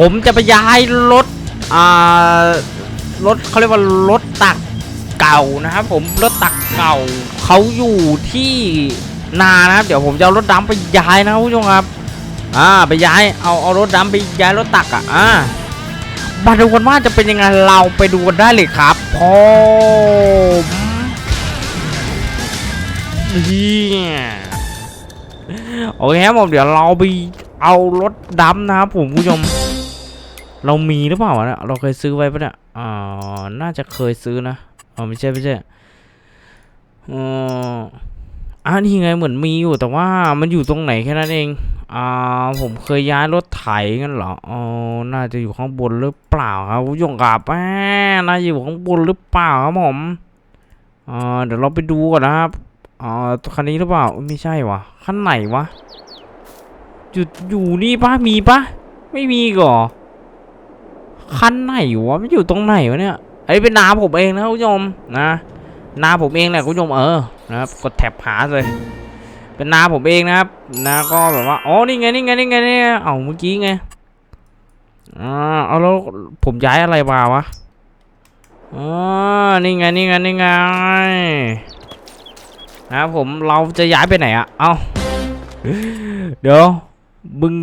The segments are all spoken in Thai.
ผมจะไปย้ายรถอ่ารถเขาเรียกว่ารถตักเก่านะครับผมรถตักเก่าเขาอยู่ที่นานะครับ เดี๋ยวผมจะเอารถดำไปย้ายนะครับผู้ชมครับอ่าไปย้ายเอาเอารถดำไปย้ายรถตักอะอ่ามาดูกันว่าจะเป็นยังไงเราไปดูกันได้เลยครับผมเนี่ยโอเคครับผมเดี๋ยวเราไปเอารถดำนะครับผมผู้ชม เรามีหรือเปล่าเนี่ยเราเคยซื้อไว้ปะเนี่ยอ่าน่าจะเคยซื้อนะอ๋อไม่ใช่ไม่ใช่อ๋ออ่านี่ไงเหมือนมีอยู่แต่ว่ามันอยู่ตรงไหนแค่นั้นเองอ่าผมเคยย้ายรถไถกันเหรออ๋อน่าจะอยู่ข้างบนหรือเปล่าครับผู้ชมครับแหมน่าจะอยู่ข้างบนหรือเปล่าครับผมอ่าเดี๋ยวเราไปดูก่อนนะครับอ่าคันนี้หรือเปล่าไม่ใช่วะคันไหนวะอยู่อยู่นี่ปะมีปะไม่มีก่อ คันไหนวะมันอยู่ตรงไหนวะเนี่ยไอ้เป็นนาผมเองนะคุณผู้ชมนะนาผมเองแหละคุณผู้ชมเออนะครับกดแท็บหาเลย เป็นนาผมเองนะครับนาก็แบบว่าอ๋อนี่ไงนี่ไงนี่ไงนี่ไงเอาเมื่อกี้ไงอ่าเอาแล้วผมย้ายอะไรมาวะอ๋อนี่ไงนี่ไงนี่ไงนะครับผมเราจะย้ายไปไหนอะเอาเดี๋ยว มึง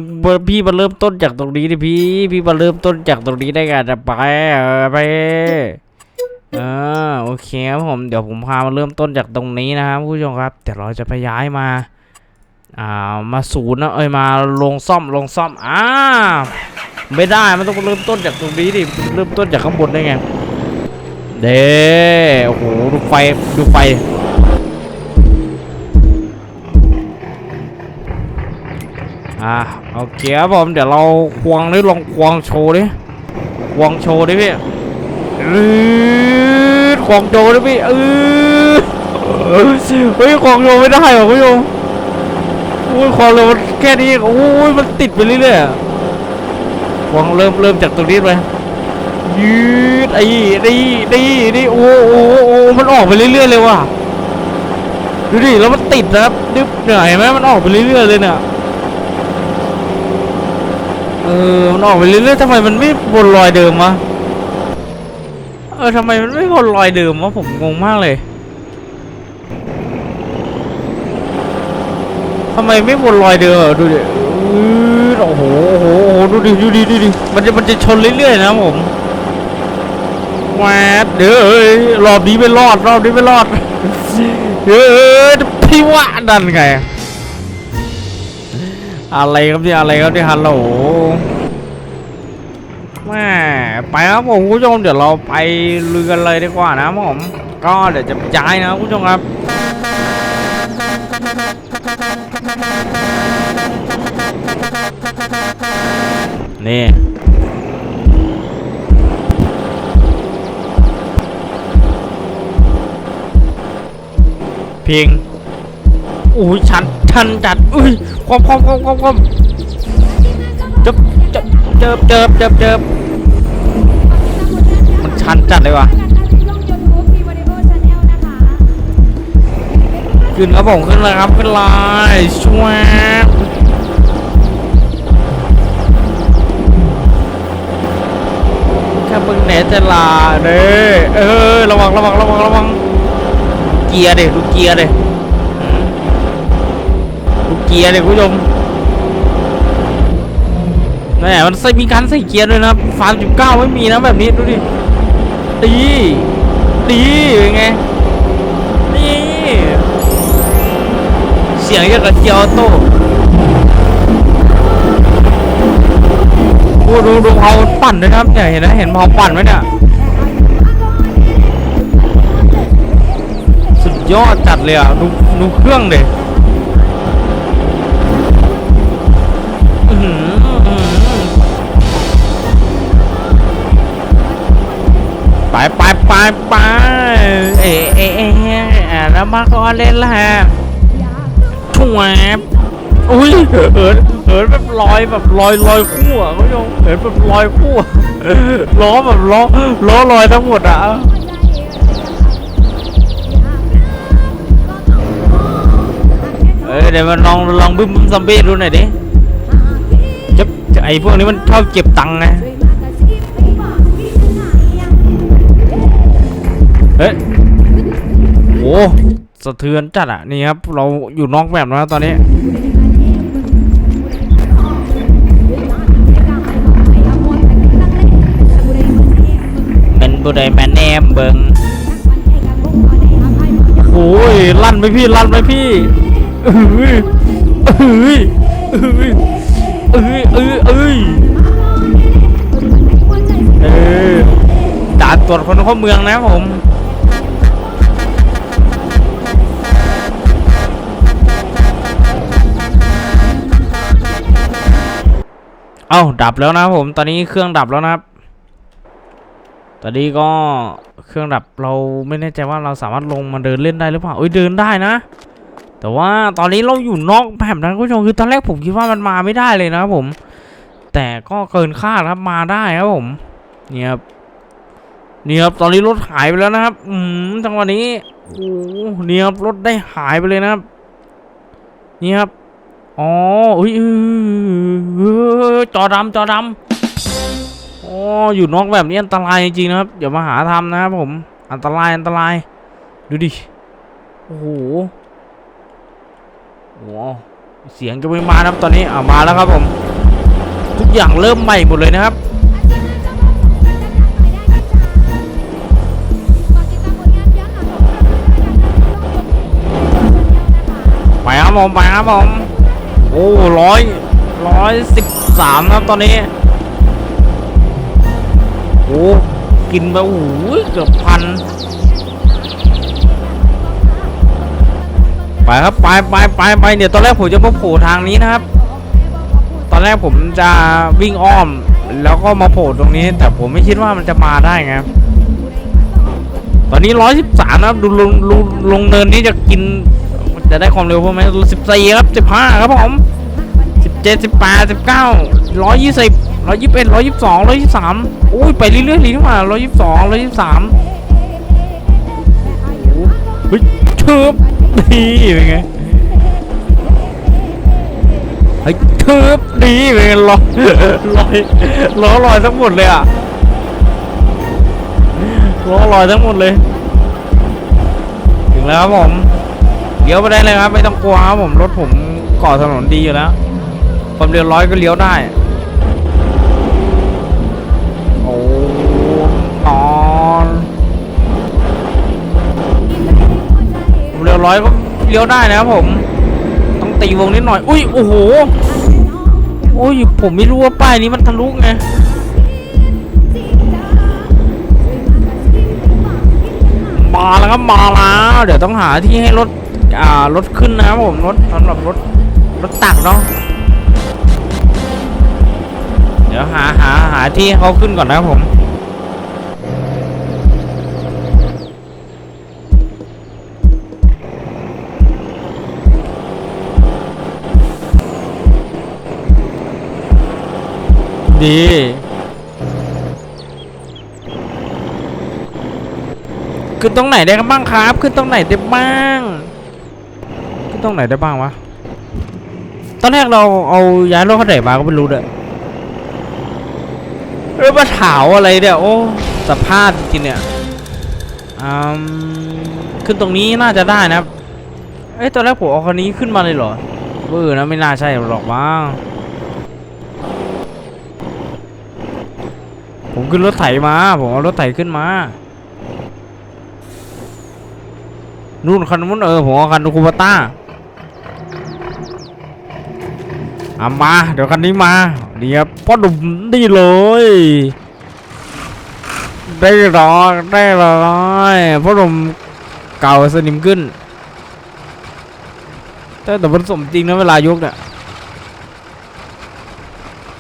พี่มาเริ่มต้นจากตรงนี้ดิพี่ พี่มาเริ่มต้นจากตรงนี้ได้ไงจะไปเออไปอ่าโอเคครับผมเดี๋ยวผมพามาเริ่มต้นจากตรงนี้นะครับผู้ชมครับเดี๋ยวเราจะไปย้ายมาอ่ามาศูนย์นะเอ้ยมาลงซ่อมลงซ่อมอ่าไม่ได้มันต้องเริ่มต้นจากตรงนี้ดิเริ่มต้นจากข้างบนได้ไงเด้โอ้โหดูไฟดูไฟ อ่าโอเคครับผมเดี๋ยวเราควงดิลองควงโชว์ดิควงโชว์ดิพี่อือควงโชว์ดิพี่เออเฮ้ยควงโชว์ไม่ได้หรอคุณผู้ชมโอ้ยความเร็วมันแค่นี้โอ้ยมันติดไปเรื่อยๆอะวงเริ่มเริ่มจากตรงนี้ไปยืดไอ้นี่นี่นี่โอ้โอ้โอ้มันออกไปเรื่อยๆเลยว่ะดูดิแล้วมันติดนะครับดึบเหนื่อยไหมมันออกไปเรื่อยๆเลยเนี่ย เออมันออกไปเรื่อยๆทำไมมันไม่วนรอยเดิมวะเออทำไมมันไม่วนรอยเดิมวะผมงงมากเลยทำไมไม่วนรอยเดิมอดูดิอือโอ้โหโอ้โหโอ้โหดูดิดูดิดูดิมันจะมันจะชนเรื่อยๆนะผมแหวดเดี๋ยวเอ้ยรอบนี้ไม่รอดรอบนี้ไม่รอดเฮ้ยพี่ว่าดันไงอะไรครับเนี่ยอะไรครับเนี่ยฮัลโหล แม่ไปครับผมคุณผู้ชมเดี๋ยวเราไปลุยกันเลยดีกว่านะผมก็เดี๋ยวจะย้ายนะคุณผู้ชมครับนี่เพลงอุ้ยชันชันจัดอุ้ยความความความความความจับจบเจิบเจิบเจิบเจิบ มันจัดเลยว่ะขึ้นครับผมขึ้นเลยครับขึ้นเลยช่วยแค่มึงเนจะลาเด้อเออระวังระวังระวังระวังเกียร์เด็ดูเกียร์เด็ดูเกียร์เด็คุณผู้ชมแหมมันใส่มีการใส่เกียร์ด้วยนะฟาร์มจุดเก้าไม่มีนะแบบนี้ดูดิ ดีดีเป็นไงนี่เสียงย่างกับเกียร์ออโต้โอ้ดูดูเผาปั่นด้วยครับเนี่ยเห็นไหมเห็นเผาปั่นไหมเนี่ยสุดยอดจัดเลยอะดูดูเครื่องเด็ไไปไปเอ๊ะเอ๊ะเอแล้วมาก็เล่นละฮะชวบอุ้ยเหินเหินแบบลอยแบบลอยลอยคู่อะคุณผู้ชมเหินแบบลอยคู่อะล้อแบบล้อล้อลอยทั้งหมดอะเอ้ยเดี๋ยวมาลองลองบึ้มบึ้มซอมบี้ดูหน่อยดิจับไอ้พวกนี้มันชอบเก็บตังค์ไง เฮ้ยโอ้สะเทือนจัดอะนี่ครับ เราอยู่นอกแบบแล้วนะตอนนี้เป็นบุไดแมนแนมเบิงโอ้ยลั่นไหมพี่ลั่นไหมพี่เอ้ยเอ้ยเอ้ยเอ้ยเอ้ยเอ้ยเออด่านตรวจคนเข้าเมืองนะผม เอ้าดับแล้วนะผมตอนนี้เครื่องดับแล้วนะครับ ตอนนี้ก็เครื่องดับเราไม่แน่ใจว่าเราสามารถลงมาเดินเล่นได้หรือเปล่าเอ้ยเดินได้นะ แต่ว่าตอนนี้เราอยู่นอกแบบนั้นคุณผู้ชมคือตอนแรกผมคิดว่ามันมาไม่ได้เลยนะครับผม แต่ก็เกินคาดครับมาได้ครับผมเนี่ยครับเนี่ยครับตอนนี้รถหายไปแล้วนะครับ อืมจังหวะนี้โอ้โหเนี่ยครับรถได้หายไปเลยนะครับ นี่ครับ อ๋ออุ้ยจอดำจอดำอ้อยู่นอกแบบนี้อันตรายจริงๆนะครับอย่ามาหาทำนะครับผม อันตรายอันตราย ดูดิ โอ้โหโอ้โหเสียงจะไม่มานะครับตอนนี้อ่ามาแล้วครับผม ทุกอย่างเริ่มใหม่หมดเลยนะครับไปครับผมไปครับผม อ้ร้อยร้อยสิบสามครับตอนนี้ โอ้กินไปโอ้โหเกือบพัน ไปครับ ไปไปไปไปเดี๋ยวตอนแรกผมจะมาโผล่ทางนี้นะครับ ตอนแรกผมจะวิ่งอ้อม แล้วก็มาโผล่ตรงนี้ แต่ผมไม่คิดว่ามันจะมาได้ไงตอนนี้ร้อยสิบสามนะครับดูลงลงลงเนินนี้จะกิน จะได้ความเร็วพวกไหมสิบสี่ครับสิบห้าครับผมสิบเจ็ดสิบแปดสิบเก้าร้อยยี่สิบร้อยยี่สิบเอ็ดร้อยยี่สิบสองร้อยยี่สิบสามโอ้ยไปเรื่อยๆเลยนี่หว่าร้อยยี่สิบสองร้อยยี่สิบสามเฮ้ยเชิบนี่เป็นไงเฮ้ยเชิบนี่เป็นไงลอยลอยล้อลอยทั้งหมดเลยอะล้อลอยทั้งหมดเลย ถึงแล้วครับผม เลี้ยวไปได้เลยครับ ไม่ต้องกลัวครับผมรถผมก่อถนนดีอยู่แล้วความเร็วร้อยก็เลี้ยวได้ โอ้นอนความเร็วร้อยก็เลี้ยวได้นะครับผม ต้องตีวงนิดหน่อย อุ้ย โอ้โห โอ้ย ผมไม่รู้ว่าป้ายนี้มันทะลุไงมาแล้วครับมาแล้วเดี๋ยวต้องหาที่ให้รถ อ่ารถขึ้นนะครับผมรถสำหรับรถรถตักเนาะเดี๋ยวหาหาหาที่เขาขึ้นก่อนนะครับผมดีขึ้นตรงไหนได้บ้างครับ ขึ้นตรงไหนได้บ้าง รงไหนได้บ้างวะ ตอนแรกเราเอาย้ายรถเขาไหนมาก็ไม่รู้เลยเออมาถาวอะไรเนี่ย โอ้สภาพจริงเนี่ยอืมขึ้นตรงนี้น่าจะได้นะครับเอ้ยตอนแรกผมเอาคันนี้ขึ้นมาเลยเหรอเออนะไม่น่าใช่หรอกมั้งผมขึ้นรถไถมา ผมเอารถไถขึ้นมา นู่นคันนู้นเออผมเอาคันคูปต้า อามา เดี๋ยวคันนี้มาเดี๋ยวพ่อหนุ่มนี่เลย ได้รอได้เลยพ่อหนุ่มเก่าสนิมขึ้น แต่แต่มันสมจริงนะเวลายกเนี่ย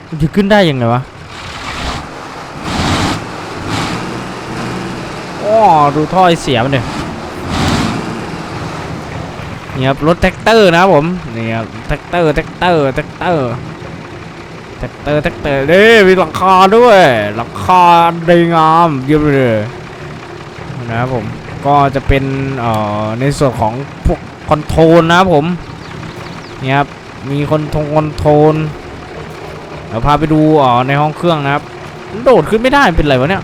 มันจะขึ้นได้ยังไงวะอ๋อดูท่อไอเสียมันเดี๋ย นี่ครับรถแท็กเตอร์นะผมนี่ครับแท็กเตอร์แท็กเตอร์แท็กเตอร์แท็กเตอร์แท็กเตอร์เด้มีหลังคาด้วยหลังคาดีงามเยี่ยมเลยนะครับผมก็จะเป็นเอ่อในส่วนของพวกคอนโทรลนะผมนี่ครับมีคนโทรคอนโทรลเดี๋ยวพาไปดูเอ่อในห้องเครื่องนะครับ โดดขึ้นไม่ได้เป็นไรวะเนี่ย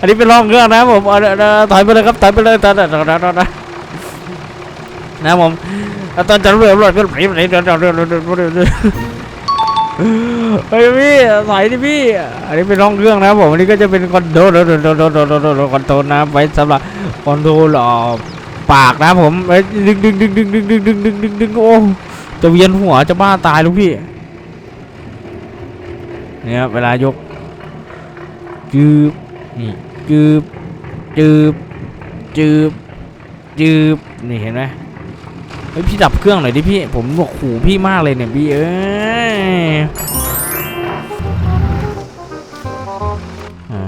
อันนี้เป็นห้องเครื่องนะผมถอยไปเลยครับถอยไปเลยตอนนั้นนะผมตอนจะเรือรถก็ไหลไหลเดินเดินเดินเดินเดินเดินเฮ้ยพี่ใส่ดิพี่ อันนี้เป็นห้องเครื่องนะผมอันนี้ก็จะเป็นคอนโดลคอนโดลคอนโดลคอนโดลนโดลนะไว้สำหรับคอนโดลปากนะผมไว้ดึงดึงดึงดึงดึงดึงดึงดึงดึงดึงโอ้จะเวียนหัวจะบ้าตายลูกพี่เนี่ยเวลายกจืบ นี่จืบจืบจืบจืบนี่เห็นไหมเฮ้ยพี่ดับเครื่องหน่อยดิพี่ ผมบอกขู่พี่มากเลยเนี่ยพี่เอ้ยอ่า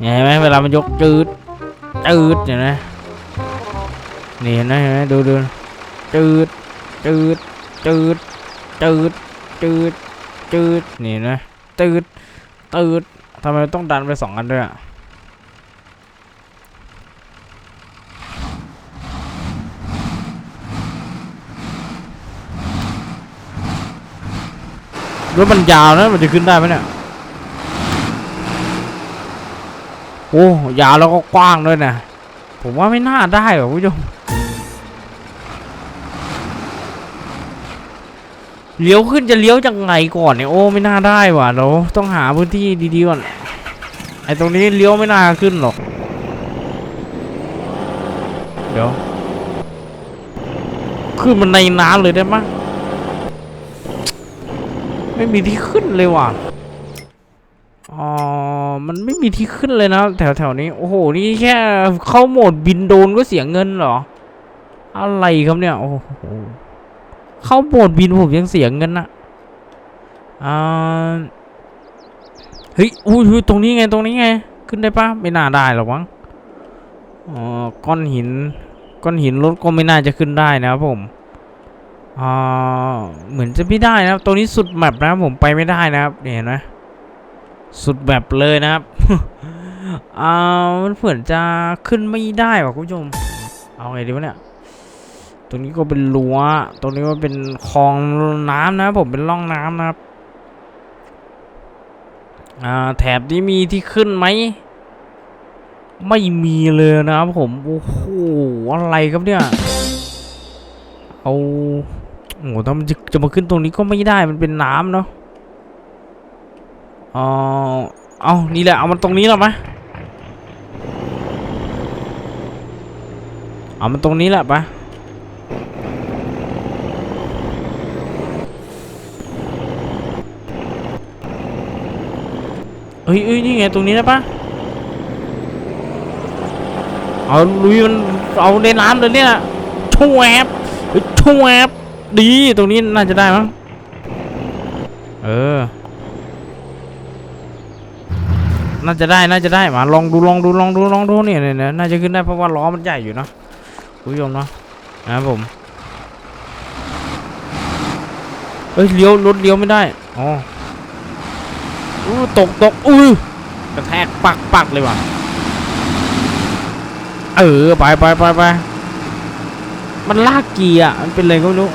เห็นไหมเวลามันยกจืดจืดเห็นไหมนี่เห็นไหมเห็นไหมดูดูจืดจืดจืดจืดจืดจืดนี่เห็นไหมตืดตืด ทำไมต้องดันไปสองอันด้วยอะรถมันยาวนะมันจะขึ้นได้ไหมเนี่ย โอ้ยาวแล้วก็กว้างด้วยนะ ผมว่าไม่น่าได้หรอกผู้ชม เลี้ยวขึ้นจะเลี้ยวยังไงก่อนเนี่ยโอ้ไม่น่าได้ว่ะเราต้องหาพื้นที่ดีๆก่อนไอตรงนี้เลี้ยวไม่น่าขึ้นหรอก เดี๋ยวขึ้นมันในน้ำเลยได้ไหมยไม่มีที่ขึ้นเลยว่ะอ๋อมันไม่มีที่ขึ้นเลยนะแถวแถวนี้โอ้โหนี่แค่เข้าโหมดบินโดนก็เสียเงินเหรอ อะไรครับเนี่ยโอ้โห เข้าโหมดบินผมยังเสียเงินนะอ่าเฮ้ยอุ้ยตรงนี้ไงตรงนี้ไง ขึ้นได้ปะไม่น่าได้หรอกมั้งอ๋อก้อนหิน ก้อนหินรถก็ไม่น่าจะขึ้นได้นะครับผมอ่าเหมือนจะไม่ได้นะครับตัวนี้สุดแมปนะครับผมไปไม่ได้นะครับเนี่ยเห็นไหมสุดแบบเลยนะครับอ่ามันเหมือนจะขึ้นไม่ได้ว่ะคุณผู้ชม เอาไงดีวะเนี่ย ตรงนี้ก็เป็นรั้ว ตรงนี้ก็เป็นคลองน้ำนะครับผมเป็นร่องน้ำนะครับ อ่าแถบนี้มีที่ขึ้นไหม ไม่มีเลยนะครับผม โอ้โห อะไรครับเนี่ย เอาโอ้โหถ้ามันจะจะมาขึ้นตรงนี้ก็ไม่ได้ มันเป็นน้ำเนาะเออเอานี่แหละ เอามันตรงนี้หรอไหมะเอามันตรงนี้แหละปะ เฮ้ยเอ้ยนี่ไงตรงนี้นะปะเอาลุยมันเอาในน้ำเลยเนี่ยช่วแอบช่วแอบดีตรงนี้น่าจะได้มั้งเออ น่าจะได้น่าจะได้มาลองดูลองดูลองดูลองดูเนี่ยเนี่ยเนี่ยน่าจะขึ้นได้เพราะว่าล้อมันใหญ่อยู่เนาะคุณผู้ชมเนาะนะครับผมเอ้ยเลี้ยวรถเลี้ยวไม่ได้อ๋อ อู้ตกตกอุ้ยกระแทกปักปักเลยว่ะ เออ ไปไปไปไปมันลากเกียร์อะมันเป็นอะไรก็ไม่รู้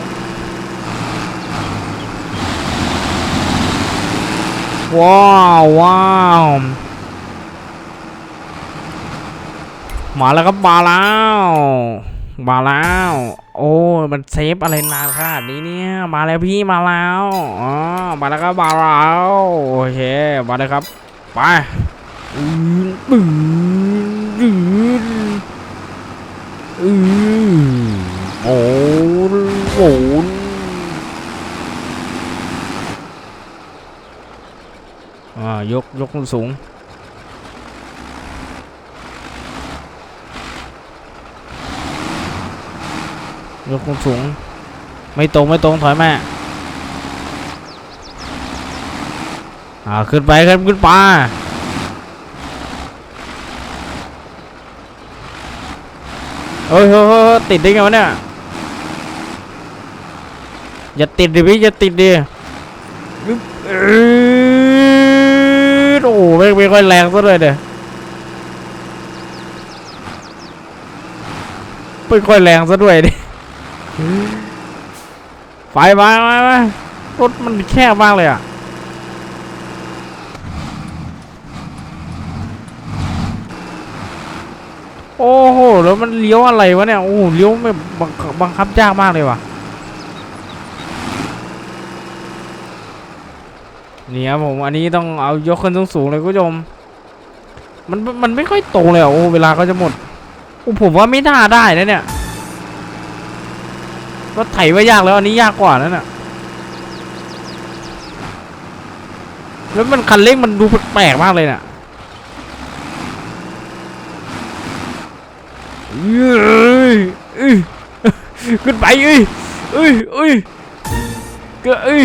ว้าวว้าวมาแล้วครับมาแล้วมาแล้ว โอ้มันเซฟอะไรนานขนาดนี้เนี่ย มาแล้วพี่มาแล้วอ๋อมาแล้วครับมาแล้วโอเคมาเลยครับไปอือปืนอืออือโอ้โหอ่ายกยกสูง ยกสูง ไม่ตรงไม่ตรงถอยมาอ่าขึ้นไปขึ้นขึ้นไปเฮ้ยเฮ้ยเฮ้ยติดได้ไงวะเนี่ย อย่าติดดิพี่อย่าติดดิโอ้โหไม่ไม่ค่อยแรงซะเลยเนี่ยไม่ค่อยแรงซะด้วยดิ ไปไปไปไปรถมันแคบมากเลยอะโอ้โหแล้วมันเลี้ยวอะไรวะเนี่ยโอ้โหเลี้ยวแบบบังคับบังคับยากมากเลยว่ะนี่ครับผมอันนี้ต้องเอายกขึ้นสูงๆเลยคุณผู้ชมมันมันไม่ค่อยตรงเลยอะโอ้เวลาก็จะหมดโอ้ผมว่าไม่น่าได้นะเนี่ย รถไถว่ายากแล้ว อันนี้ยากกว่านั่นน่ะแล้วมันคันเร่งมันดูแปลกมากเลยเนี่ยเอ้ยเอ้ยขึ้นไปเอ้ยเอ้ยเอ้ยก็เอ้ย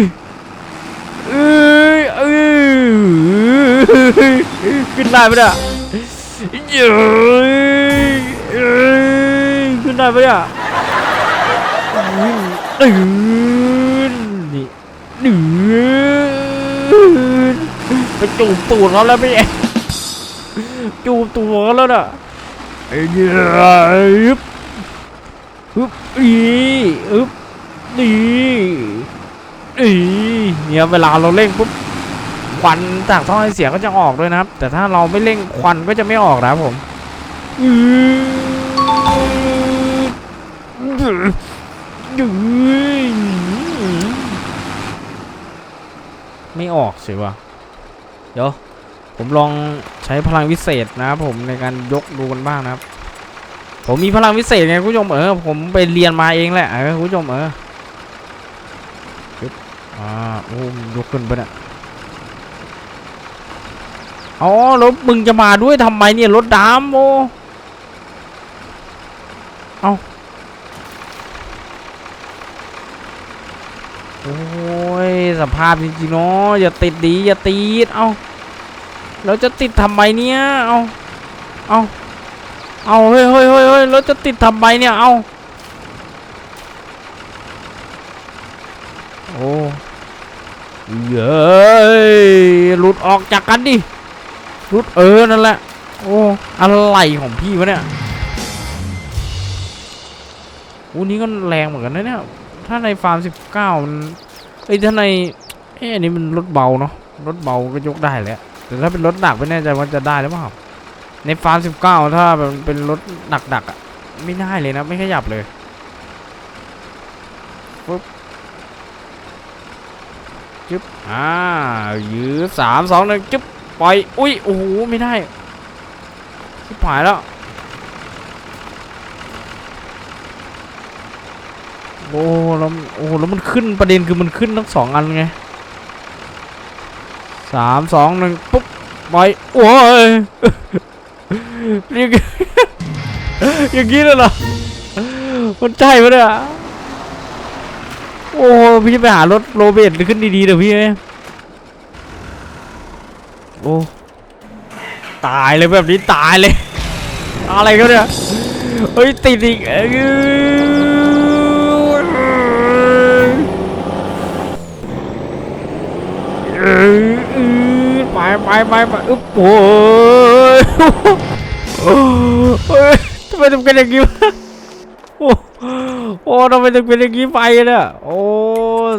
เอ้ยเอ้ยขึ้นได้ปะเนี่ยเย้ยเอ้ยขึ้นได้ปะเนี่ย ตื่นนี่ตื่นไปจูบตูดเขาแล้วพี่จูบตูดเขาแล้วน่ะไอ้เนี่ยอึบอึบอีอึบดีอีเนี่ยเวลาเราเร่งปุ๊บควันจากท่อไอเสียก็จะออกด้วยนะครับ แต่ถ้าเราไม่เร่งควันก็จะไม่ออกนะครับผมอื ดดืไม่ออกสิวะเดี๋ยว ผมลองใช้พลังวิเศษนะครับผมในการยกดูกันบ้างนะครับ ผมมีพลังวิเศษไงคุณผู้ชมเออผมไปเรียนมาเองแหละเออคุณผู้ชมเออปึ๊บอ่าโอ้มยกขึ้นไปเนี่ยอ๋อแล้วมึงจะมาด้วยทำไมเนี่ยรถดำโอเอา โอ้ยสภาพจริงๆเนาะอย่าติดดีอย่าติดเอาเราจะติดทำไมเนี่ยเอาเอาเอาเฮ้ยเฮ้ยเฮ้ยเฮ้ยเราจะติดทำไมเนี่ยเอาโอ้เย้ยหลุดออกจากกันดิหลุดเออนั่นแหละโอ้อะไรของพี่วะเนี่ยโอ้นี้ก็แรงเหมือนกันนะเนี่ย ถ้าในฟาร์มสิบเก้าเอ้ยถ้าในเอ้ยอันนี้มันรถเบาเนาะรถเบาก็ยกได้แหละแต่ถ้าเป็นรถหนักไม่แน่ใจว่าจะได้หรือเปล่าในฟาร์มสิบเก้าถ้าเป็นเป็นรถหนักๆอะไม่ได้เลยนะ ไม่ขยับเลยปุ๊บจึ๊บอ่ายืดสามสองหนึ่งจึ๊บปล่อย อุ้ยโอ้โหไม่ได้ชิบหายแล้ว โอ้แล้วโอ้แล้วมันขึ้นประเด็นคือมันขึ้นทั้งสองอันไงสามสองหนึ่งปุ๊บไปโอ้ยเรียกอย่างนี้เลยเหรอมันใช่ปะเนี่ยโอ้พี่ไปหารถโรเบร์ตขึ้นดีๆเดี๋ยวพี่โอ้ตายเลยแบบนี้ตายเลย อะไรเขาเนี่ยเฮ้ยติดอีกเอ้ยเอ้ยเอ้ย ไปไปไปอึ๊บโอ้ยทำไมถึงเป็นอย่างนี้วะโอ้โอ้ทำไมถึงเป็นอย่างนี้ไปเนี่ยโอ้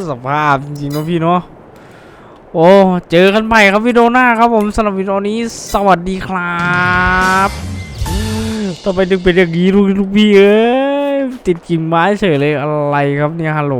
สภาพจริงๆนะพี่เนาะโอ้เจอกันใหม่ครับวิดีโอหน้าครับผมสำหรับวิดีโอนี้สวัสดีครับทำไมถึงเป็นอย่างนี้ลูกลูกพี่เอ้ยติดกิ่งไม้เฉยเลยอะไรครับเนี่ยฮัลโหล